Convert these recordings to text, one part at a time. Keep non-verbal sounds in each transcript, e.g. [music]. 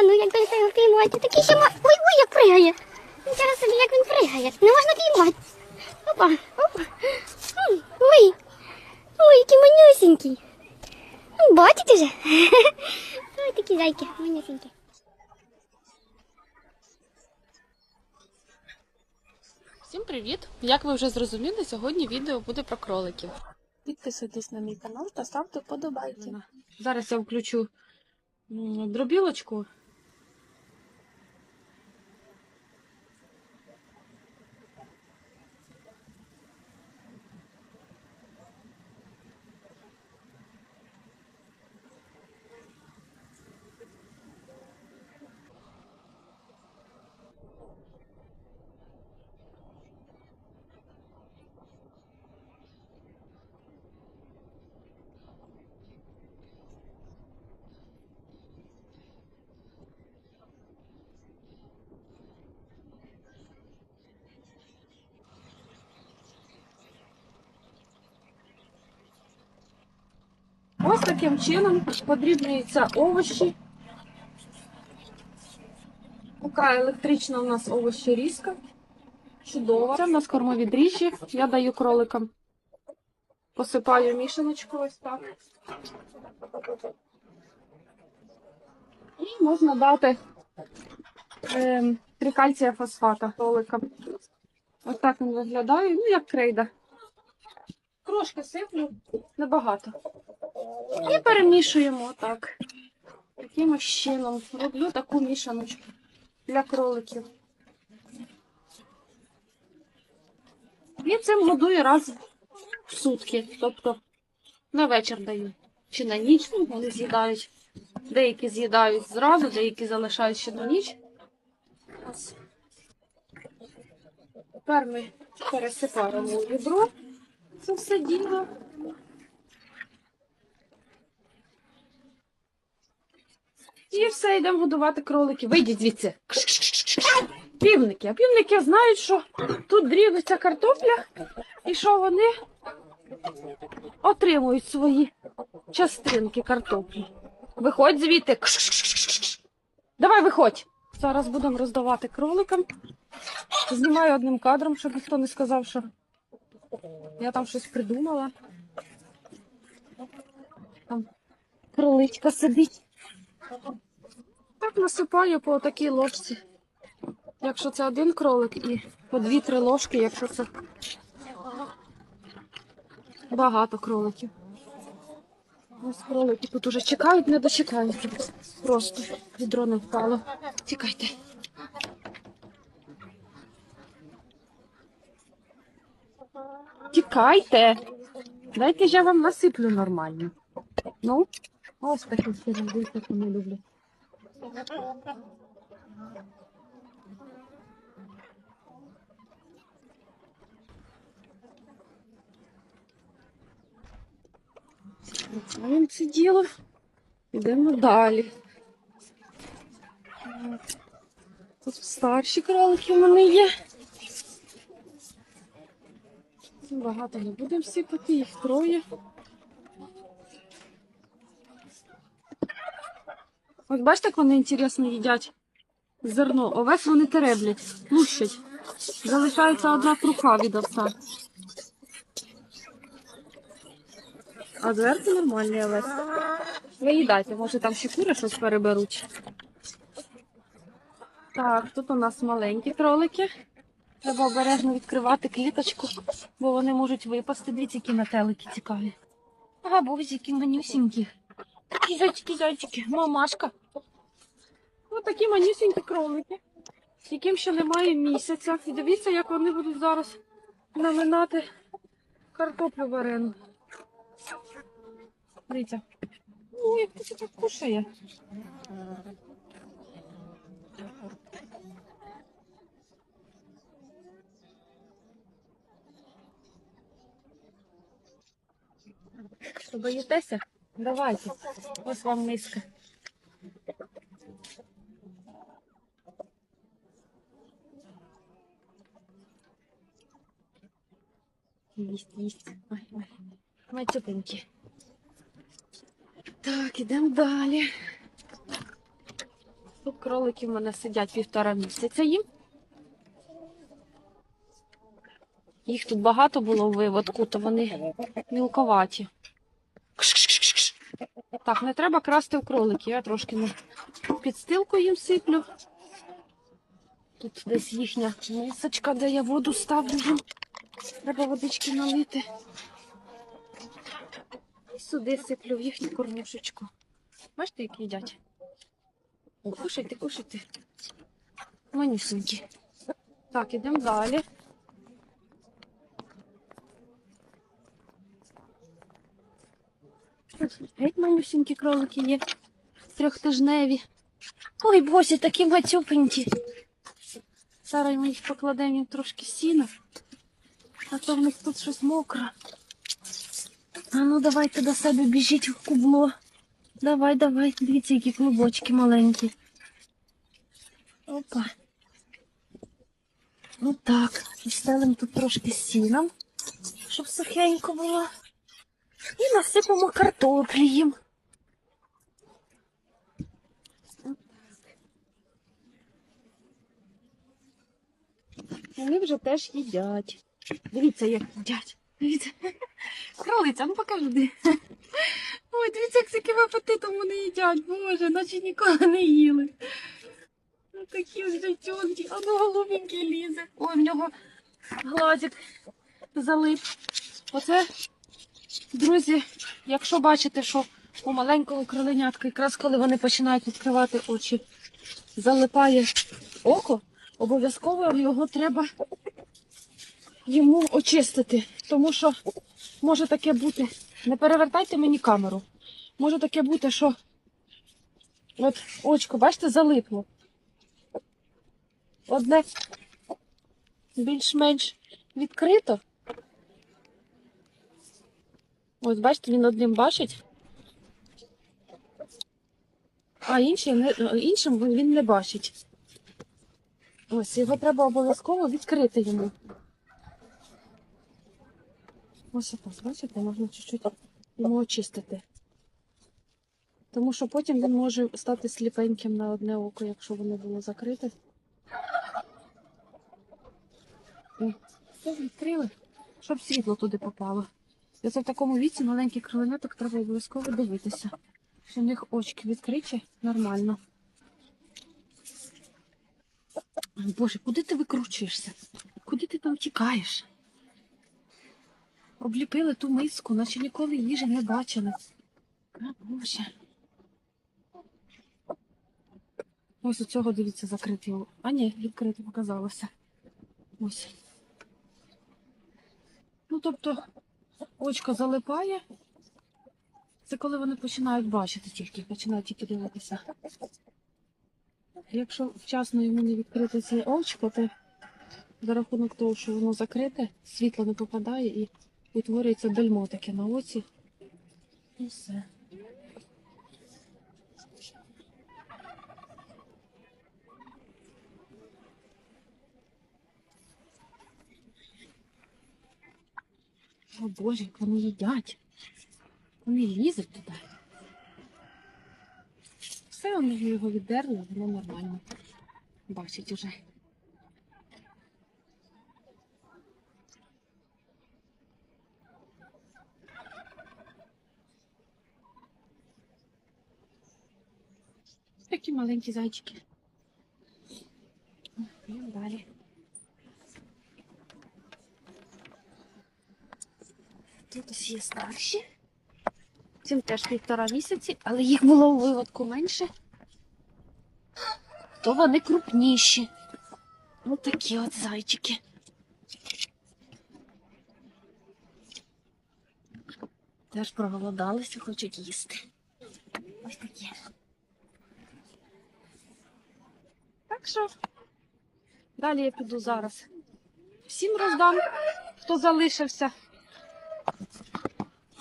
А ну як дайте його піймати. Такий ще ма... Ой, ой, як пригає. Собі, як він пригає. Не можна піймати. Опа, опа. Ой. Ой, який манюсенький. Ну, Бачите вже? [laughs] Ой, такі зайки, манюсенькі. Всім привіт! Як ви вже зрозуміли, сьогодні відео буде про кроликів. Підписуйтесь на мій канал та ставте вподобайки. Зараз я включу дробілочку. Ось таким чином подрібнюються овочі. Така електрична у нас овощерізка. Чудова. Це в нас кормові дріжджі. Я даю кроликам. Посипаю мішаночку ось так. І можна дати ем, трикальція фосфата кроликам. Ось так він виглядає, ну як крейда. Трошки сиплю, небагато. І перемішуємо так. Таким чином. Роблю таку мішаночку для кроликів. І цим годую раз в сутки. Тобто на вечір даю. Чи на ніч ну, вони з'їдають. Деякі з'їдають зразу, деякі залишають ще на ніч. Тепер ми пересипаємо відро. Це все діло. І все, йдемо годувати кроликів. Вийдіть звідси. Півники. А півники знають, що тут дрібиться картопля і що вони отримують свої частинки картоплі. Виходь звідти. Давай виходь. Зараз будемо роздавати кроликам. Знімаю одним кадром, щоб ніхто не сказав, що я там щось придумала. Там кроличка сидить. Так насипаю по такій ложці. Якщо це один кролик, і по дві-три ложки, якщо це багато кроликів. Ось кролики тут уже чекають, не дочекаються. Просто відро не впало. Тікайте. Тікайте. Дайте я вам насиплю нормально. Ну, ось такі робити, як вони люблять. Він це діло. Йдемо далі. Тут старші кролики в мене є. Багато не будемо сипати, їх троє. От бачите, як вони інтересно їдять зерно. Овес вони тереблять, лущать. Залишається одна круха від овса. А зверху нормальний овес. Виїдайте, може там ще кури щось переберуть. Так, тут у нас маленькі кролики. Треба обережно відкривати кліточку, бо вони можуть випасти. Дивіться, які метелики цікаві. Ага, які манюсінькі. Такі зайчики, зайчики, мамашка. Ось такі манюсінькі кролики, яким ще немає місяця. І дивіться, як вони будуть зараз наминати картоплю варену. Дивіться. Ну, як це так кушає. Боїтеся? Давайте. Ось вам миска. Їсть, їсть. Ой, ой. Мацюпенькі. Так, ідемо далі. Тут кролики в мене сидять півтора місяця їм. Їх тут багато було у виводку, то вони мілковаті. Так, не треба красти в кроликів. Я трошки підстилку їм сиплю. Тут десь їхня мисочка, де я воду ставлю. Треба водички налити. І сюди сиплю в їхню кормушечку. Бачите, як їдять? Кушайте, кушайте. Манюсенькі. Так, ідемо далі. Геть манюсенькі кролики є. Трьохтижневі. Ой, боже, такі мацюпенькі. Зараз ми їх покладемо трошки сіна. А то в них тут щось мокре. А ну давайте до себе біжіть в кубло. Давай, давай, дивіться, які клубочки маленькі. Опа. Ну так, і тут трошки сіном, щоб сухенько було. І насипемо картоплі їм. Вони вже теж їдять. Дивіться, як їдять. Дивіться. Кролиця, ну покажи. Ой, дивіться, як з яким апетитом вони їдять, боже, наче ніколи не їли. Ну такі ось а ну голубенький лізе. Ой, в нього глазик залип. Оце, друзі, якщо бачите, що у маленького кроленятка, якраз коли вони починають відкривати очі, залипає око, обов'язково його треба йому очистити. Тому що може таке бути. Не перевертайте мені камеру. Може таке бути, що от очко, бачите, залипло. Одне більш-менш відкрито. Ось, бачите, він одним бачить. А іншим, іншим він не бачить. Ось його треба обов'язково відкрити йому. Ось так, бачите, можна чуть-чуть йому очистити. Тому що потім він може стати сліпеньким на одне око, якщо воно було закрите. О, відкрили, щоб світло туди попало. І це в такому віці маленьких кроленяток треба обов'язково дивитися. В них очки відкриті нормально. Боже, куди ти викручуєшся? Куди ти там тікаєш? Обліпили ту миску, наче ніколи їжі не бачили. Боже. Ось у цього, дивіться, закритий. А ні, відкрито показалося. Ось. Ну, тобто, очко залипає. Це коли вони починають бачити тільки, починають тільки дивитися. Якщо вчасно йому не відкрити це очко, то за рахунок того, що воно закрите, світло не попадає і утворюється бельмо таке на оці. І все. О Боже, як вони їдять. Вони лізуть туди. Все, вони його віддерли, воно нормально. Бачить уже. Такі маленькі зайчики. Йдемо далі. Тут ось є старші. Цим теж півтора місяці, але їх було у виводку менше. То вони крупніші. Ось такі от зайчики. Теж проголодалися, хочуть їсти. Ось такі. Так що далі я піду зараз. Всім роздам, хто залишився.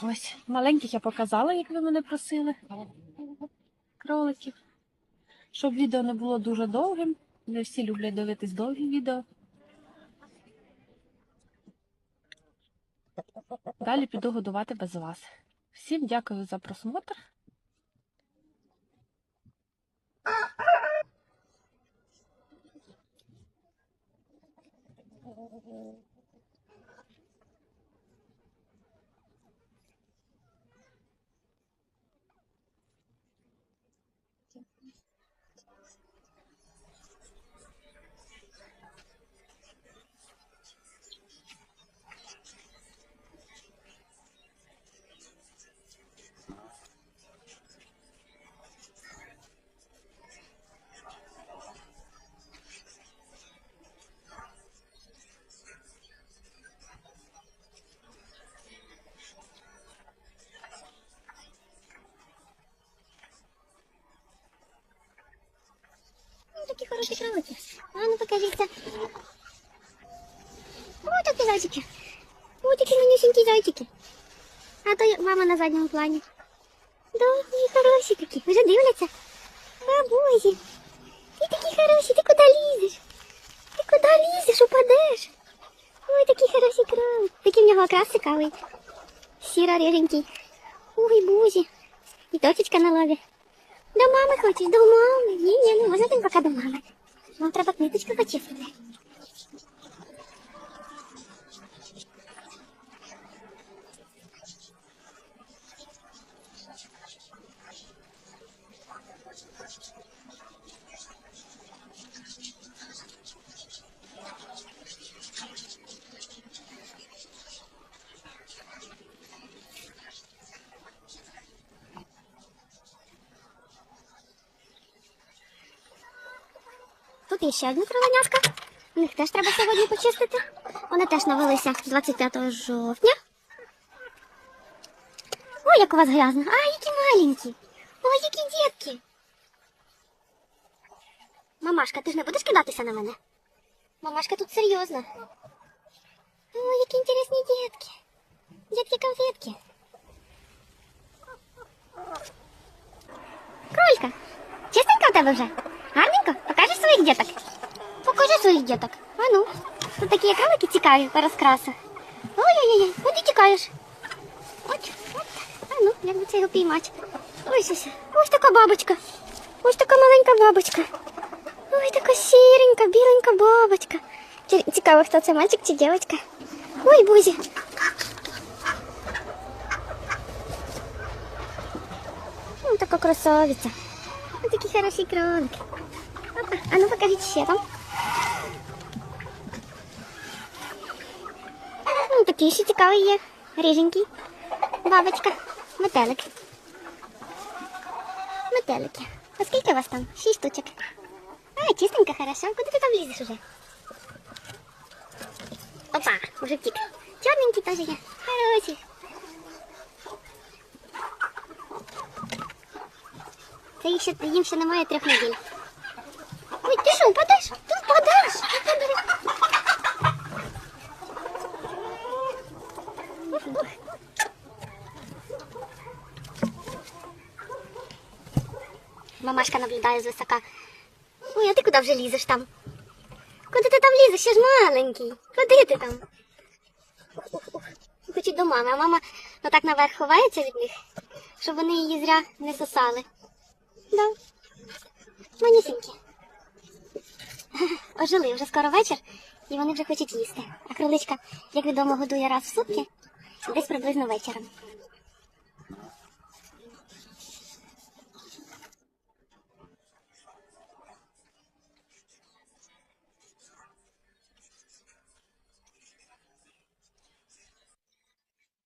Ось маленьких я показала, як ви мене просили. Кроликів. Щоб відео не було дуже довгим. Не всі люблять дивитись довгі відео. Далі піду годувати без вас. Всім дякую за просмотр. Ну, такі хороші кролики. А ну покажіться. Ось такі зайчики. Ось такі манюсенькі зайчики. А то є мама на задньому плані. Да, вони хороші такі. Вже дивляться. А, бозі. Ти такі хороші, ти куди лізеш? Ти куди лізеш, упадеш? Ой, такі хороші кролики. Такий в нього окрас цікавий. Сіро-риженький. Ой, бузі. І точечка на лобі. До мами хочеш, до мами. Ні, ні, не можна тим поки до мами. Нам треба книточку почистити. Тут є ще одна кровоняшка. Їх теж треба сьогодні почистити. Вони теж навелися 25 жовтня. Ой, як у вас грязно. А, які маленькі. Ой, які дітки. Мамашка, ти ж не будеш кидатися на мене? Мамашка тут серйозно. Ой, які інтересні дітки. Дітки-конфетки. Кролька, чистенько в тебе вже? Гарненько? Покажеш своїх діток? Покажи своїх діток. А ну, тут такі кролики цікаві по розкрасу. Ой-ой-ой, куди тікаєш? От, от. А ну, як би це його піймати? Ось ось. Ось така бабочка. Ось така маленька бабочка. Ой, така сіренька, біленька бабочка. Ці- Цікаво, хто це мальчик чи дівчинка. Ой, бузі. Ну, така красавиця. Ось такі хороші кролики. А ну покажіть ще там. Ну, такий ще цікавий є. Бабочка. Метелик. Метелики. А скільки у вас там? Шість штучок. А, чистенько, хорошо. Куди ти там лізеш уже? Опа, уже втік. Чорненький теж є. Хороший. Це їх ще, їм ще немає трьох неділь. Ти впадеш. Ух, ух. Мамашка наблюдає звисока. Ой, а ти куди вже лізеш там? Куди ти там лізеш? Ще ж маленький. Куди ти там? Хочуть до мами, а мама отак наверх ховається від них, щоб вони її зря не сосали. Да. Манісінькі. Ожили, вже скоро вечір, і вони вже хочуть їсти. А кроличка, як відомо, годує раз в сутки, десь приблизно вечором.